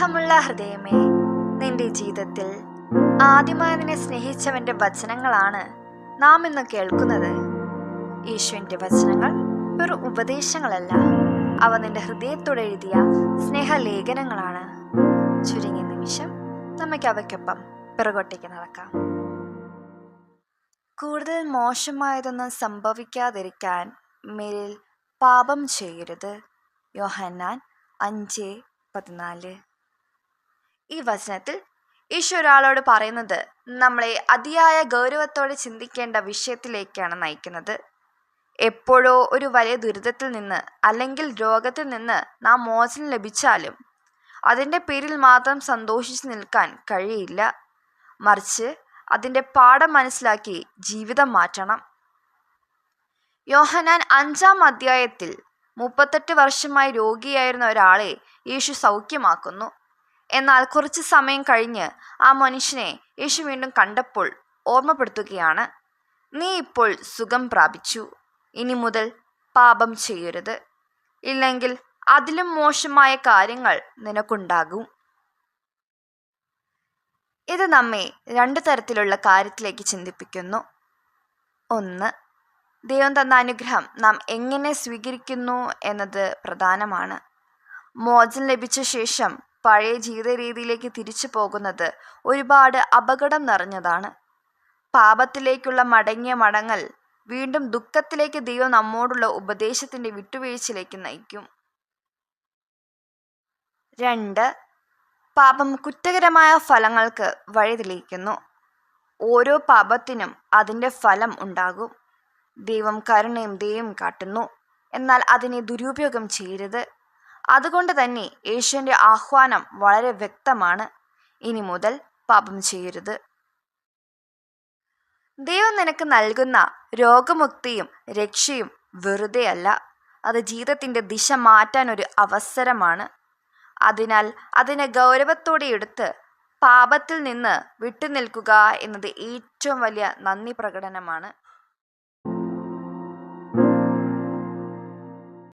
സ്നേഹമുള്ള ഹൃദയമേ നിന്റെ ജീവിതത്തിൽ ആദ്യമായി നിന്നെ സ്നേഹിച്ചവന്റെ വചനങ്ങളാണ് നാം ഇന്ന് കേൾക്കുന്നത്. യേശുവിന്റെ വചനങ്ങൾ ഒരു ഉപദേശങ്ങളല്ല. അവ നിന്റെ ഹൃദയത്തോടെ എഴുതിയ സ്നേഹലേഖനങ്ങളാണ്. ചുരുങ്ങിയ നിമിഷം നമുക്ക് അവയ്ക്കൊപ്പം പിറകോട്ടേക്ക് നടക്കാം. കൂടുതൽ മോശമായതൊന്നും സംഭവിക്കാതിരിക്കാൻ മേലിൽ പാപം ചെയ്യരുത്. യോഹന്നാൻ അഞ്ച് പതിനാല്. ഈ വചനത്തിൽ ഈശോ ഒരാളോട് പറയുന്നത് നമ്മളെ അതിയായ ഗൗരവത്തോടെ ചിന്തിക്കേണ്ട വിഷയത്തിലേക്കാണ് നയിക്കുന്നത്. എപ്പോഴോ ഒരു വലിയ ദുരിതത്തിൽ നിന്ന് അല്ലെങ്കിൽ രോഗത്തിൽ നിന്ന് നാം മോചനം ലഭിച്ചാലും അതിന്റെ പേരിൽ മാത്രം സന്തോഷിച്ച് നിൽക്കാൻ കഴിയില്ല. മറിച്ച് അതിന്റെ പാഠം മനസ്സിലാക്കി ജീവിതം മാറ്റണം. യോഹനാൻ അഞ്ചാം അധ്യായത്തിൽ മുപ്പത്തെട്ട് വർഷമായി രോഗിയായിരുന്ന ഒരാളെ യേശു സൗഖ്യമാക്കുന്നു. എന്നാൽ കുറച്ച് സമയം കഴിഞ്ഞ് ആ മനുഷ്യനെ യേശു വീണ്ടും കണ്ടപ്പോൾ ഓർമ്മപ്പെടുത്തുകയാണ് നീ ഇപ്പോൾ സുഖം പ്രാപിച്ചു. ഇനി മുതൽ പാപം ചെയ്യരുത്. ഇല്ലെങ്കിൽ അതിലും മോശമായ കാര്യങ്ങൾ നിനക്കുണ്ടാകും ഇത് നമ്മെ രണ്ടു തരത്തിലുള്ള കാര്യത്തിലേക്ക് ചിന്തിപ്പിക്കുന്നു. ഒന്ന് ദൈവം തന്ന അനുഗ്രഹം നാം എങ്ങനെ സ്വീകരിക്കുന്നു എന്നത് പ്രധാനമാണ്. മോചനം ലഭിച്ച ശേഷം പഴയ ജീവിത രീതിയിലേക്ക് തിരിച്ചു പോകുന്നത് ഒരുപാട് അപകടം നിറഞ്ഞതാണ്. പാപത്തിലേക്കുള്ള മടങ്ങിയ മടങ്ങൽ വീണ്ടും ദുഃഖത്തിലേക്ക് ദൈവം നമ്മോടുള്ള ഉപദേശത്തിന്റെ വിട്ടുവീഴ്ചയിലേക്ക് നയിക്കും. രണ്ട് പാപം കുറ്റകരമായ ഫലങ്ങൾക്ക് വഴിതെളിയിക്കുന്നു. ഓരോ പാപത്തിനും അതിന്റെ ഫലം ഉണ്ടാകും. ദൈവം കരുണയും ദയും കാട്ടുന്നു. എന്നാൽ അതിനെ ദുരുപയോഗം ചെയ്യരുത്. അതുകൊണ്ട് തന്നെ യേശുവിന്റെ ആഹ്വാനം വളരെ വ്യക്തമാണ്. ഇനി മുതൽ പാപം ചെയ്യരുത്. ദൈവം നിനക്ക് നൽകുന്ന രോഗമുക്തിയും രക്ഷയും വെറുതെയല്ല അത് ജീവിതത്തിന്റെ ദിശ മാറ്റാൻ ഒരു അവസരമാണ്. അതിനാൽ അതിനെ ഗൗരവത്തോടെ എടുത്ത് പാപത്തിൽ നിന്ന് വിട്ടുനിൽക്കുക എന്നത് ഏറ്റവും വലിയ നന്ദി പ്രകടനമാണ്.